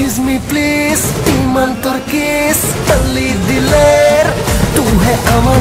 Excuse me, please. ইমান তোর kiss তল্লি দিলের তুই হে আমার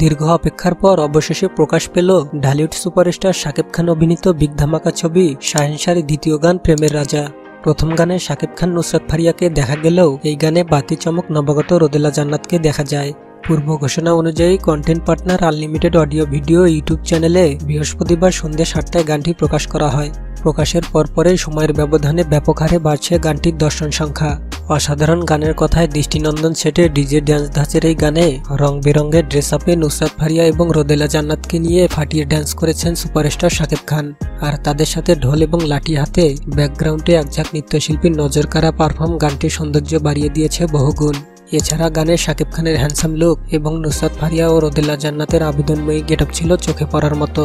দীর্ঘ অপেক্ষার পর অবশেষে প্রকাশ পেল ঢালিউড সুপারস্টার শাকিব খান অভিনীত বিগ ধামাকা ছবি শাহেনশারি দ্বিতীয় গান প্রেমের রাজা। প্রথম গানে শাকিব খান নুসরাত ফারিয়াকে দেখা গেলেও এই গানে বাতি চমক নবাগত রোদেলা জান্নাতকে দেখা যায়। পূর্ব ঘোষণা অনুযায়ী content partner unlimited audio video YouTube চ্যানেলে বৃহস্পতিবার সন্ধ্যা সাতটায় গানটি প্রকাশ করা হয়। প্রকাশের পরপরই সময়ের ব্যবধানে ব্যাপক হারে বাড়ছে গানটির দর্শন সংখ্যা। অসাধারণ গানের কথায় দৃষ্টিনন্দন সেটে ডিজে ড্যান্স ধাঁচের এই গানে রং বেরঙের ড্রেস আপে নুসরাত ফারিয়া এবং রোদেলা জান্নাতকে নিয়ে ফাটিয়ে ড্যান্স করেছেন সুপারস্টার শাকিব খান। আর তাদের সাথে ঢোল এবং লাঠি হাতে ব্যাকগ্রাউন্ডে একঝাঁক নৃত্যশিল্পীর নজর কাড়া পারফর্ম গানটির সৌন্দর্য বাড়িয়ে দিয়েছে বহুগুণ। এছাড়া গানে শাকিব খানের হ্যান্ডসাম লুক এবং নুসরাত ফারিয়া ও রোদেলা জান্নাতের আবেদনময়ী গেটআপ ছিল চোখে পড়ার মতো।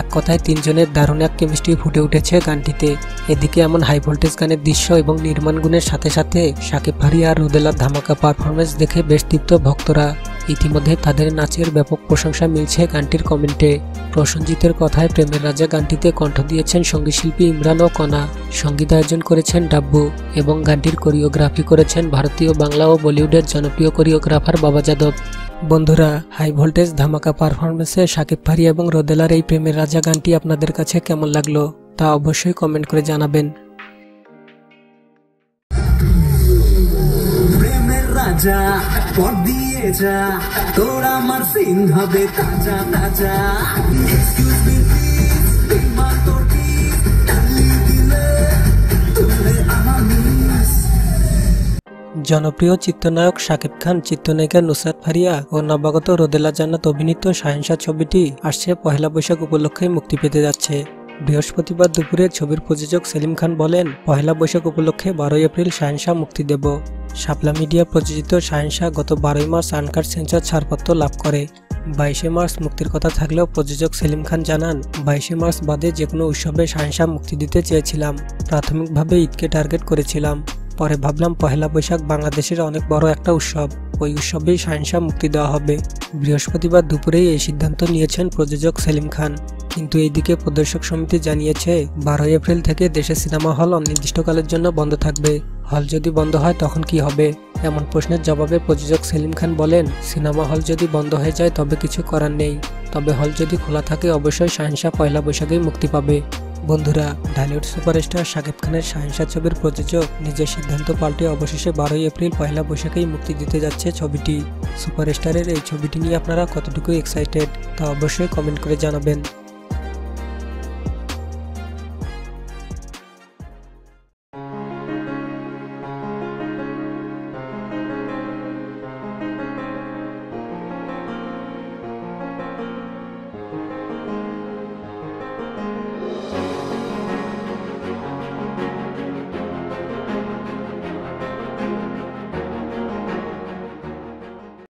এক কথায় তিনজনের দারুণ এক কেমিস্ট্রি ফুটে উঠেছে গানটিতে। এদিকে এমন হাই ভোল্টেজ গানের দৃশ্য এবং নির্মাণ গুণের সাথে সাথে শাকিব ফারিয়া আর রোদেলার ধামাকা পারফরমেন্স দেখে বেশ তৃপ্ত ভক্তরা। ইতিমধ্যে তাদের নাচের ব্যাপক প্রশংসা মিলছে গানটির কমেন্টে। প্রসঞ্জিতের কথায় প্রেমের রাজা গানটিতে কণ্ঠ দিয়েছেন সঙ্গীতশিল্পী ইমরান ও কণা। সঙ্গীতায়োজন করেছেন ডাব্বু এবং গানটির কোরিওগ্রাফি করেছেন ভারতীয়, বাংলা ও বলিউডের জনপ্রিয় কোরিওগ্রাফার বাবা যাদব। বন্ধুরা, হাই ভোল্টেজ ধামাকা পারফরমেন্সে শাকিব ফারিয়া এবং রোদেলার এই প্রেমের রাজা গানটি আপনাদের কাছে কেমন লাগল তা অবশ্যই কমেন্ট করে জানাবেন। রাজা পর দিয়ে যা, তোর আমার সিন হবে তাজা তাজা। জনপ্রিয় চিত্রনায়ক শাকিব খান, চিত্রনায়িকা নুসরাত ফারিয়া ও নবাগত রোদেলা জান্নাত অভিনীত শাহিনশা ছবিটি আসছে পহেলা বৈশাখ উপলক্ষে মুক্তি পেতে যাচ্ছে। বৃহস্পতিবার দুপুরে ছবির প্রযোজক সেলিম খান বলেন, পহেলা বৈশাখ উপলক্ষে বারোই এপ্রিল শাহিনশাহ মুক্তি দেব। শাপলা মিডিয়া প্রযোজিত শাহিনশাহ গত বারোই মার্চ আনকার সেন্সর ছাড়পত্র লাভ করে। বাইশে মার্চ মুক্তির কথা থাকলেও প্রযোজক সেলিম খান জানান, বাইশে মার্চ বাদে যে কোনো উৎসবে শাহিনশাহ মুক্তি দিতে চেয়েছিলাম, প্রাথমিকভাবে ঈদকে টার্গেট করেছিলাম। পরে ভাবলাম পহেলা বৈশাখ বাংলাদেশের অনেক বড় একটা উৎসব, ওই উৎসবেই শাহিনশাহ মুক্তি দেওয়া হবে। বৃহস্পতিবার দুপুরেই এই সিদ্ধান্ত নিয়েছেন প্রযোজক সেলিম খান। কিন্তু এইদিকে প্রদর্শক সমিতি জানিয়েছে, বারোই এপ্রিল থেকে দেশে সিনেমা হল অনির্দিষ্টকালের জন্য বন্ধ থাকবে। হল যদি বন্ধ হয় তখন কি হবে? এমন প্রশ্নের জবাবে প্রযোজক সেলিম খান বলেন, সিনেমা হল যদি বন্ধ হয়ে যায় তবে কিছু করার নেই। তবে হল যদি খোলা থাকে অবশ্যই শাহিনশাহ পয়লা বৈশাখেই মুক্তি পাবে। বন্ধুরা, ঢালিউড সুপারস্টার শাকিব খানের শাহিনশা ছবির প্রযোজক নিজের সিদ্ধান্ত পাল্টে অবশেষে বারোই এপ্রিল পয়লা বৈশাখেই মুক্তি দিতে যাচ্ছে ছবিটি। সুপারস্টারের এই ছবিটি নিয়ে আপনারা কতটুকু এক্সাইটেড তা অবশ্যই কমেন্ট করে জানাবেন।